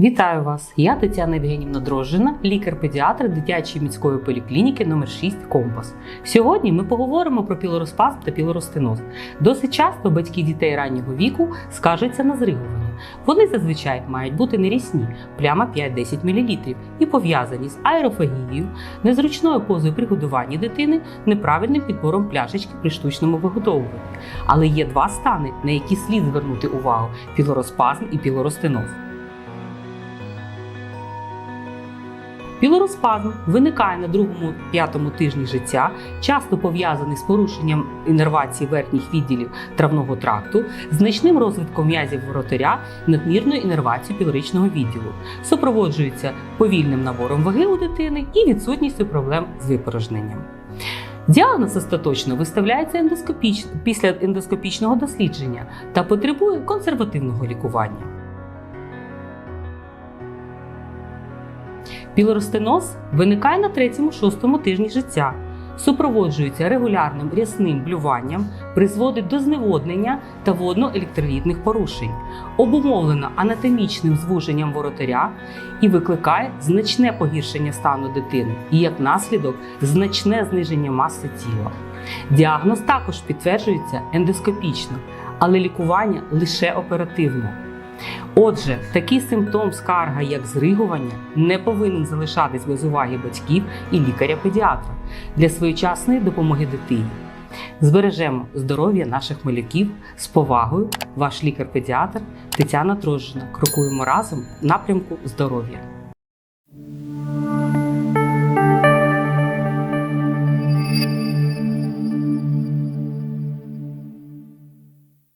Вітаю вас! Я Тетяна Євгенівна Дрожжина, лікар-педіатр дитячої міської поліклініки номер 6 Компас. Сьогодні ми поговоримо про пілороспазм та пілоростеноз. Досить часто батьки дітей раннього віку скаржаться на зригування. Вони зазвичай мають бути нерісні, пляма 5-10 мл, і пов'язані з аерофагією, незручною позою при годуванні дитини, неправильним підбором пляшечки при штучному вигодовуванні. Але є два стани, на які слід звернути увагу: пілороспазм і пілоростеноз. Пілороспазм виникає на другому п'ятому тижні життя, часто пов'язаний з порушенням інервації верхніх відділів травного тракту, значним розвитком м'язів воротаря, надмірною інервацією пілоричного відділу, супроводжується повільним набором ваги у дитини і відсутністю проблем з випорожненням. Діагноз остаточно виставляється ендоскопіч... після ендоскопічного дослідження та потребує консервативного лікування. Пілоростеноз виникає на третьому-шостому тижні життя, супроводжується регулярним рясним блюванням, призводить до зневоднення та водно-електролітних порушень, обумовлено анатомічним звуженням воротаря і викликає значне погіршення стану дитини і, як наслідок, значне зниження маси тіла. Діагноз також підтверджується ендоскопічно, але лікування лише оперативно. Отже, такий симптом скарга, як зригування, не повинен залишатись без уваги батьків і лікаря-педіатра для своєчасної допомоги дитині. Збережемо здоров'я наших малюків з повагою. Ваш лікар-педіатр Тетяна Дрожжина. Крокуємо разом в напрямку здоров'я.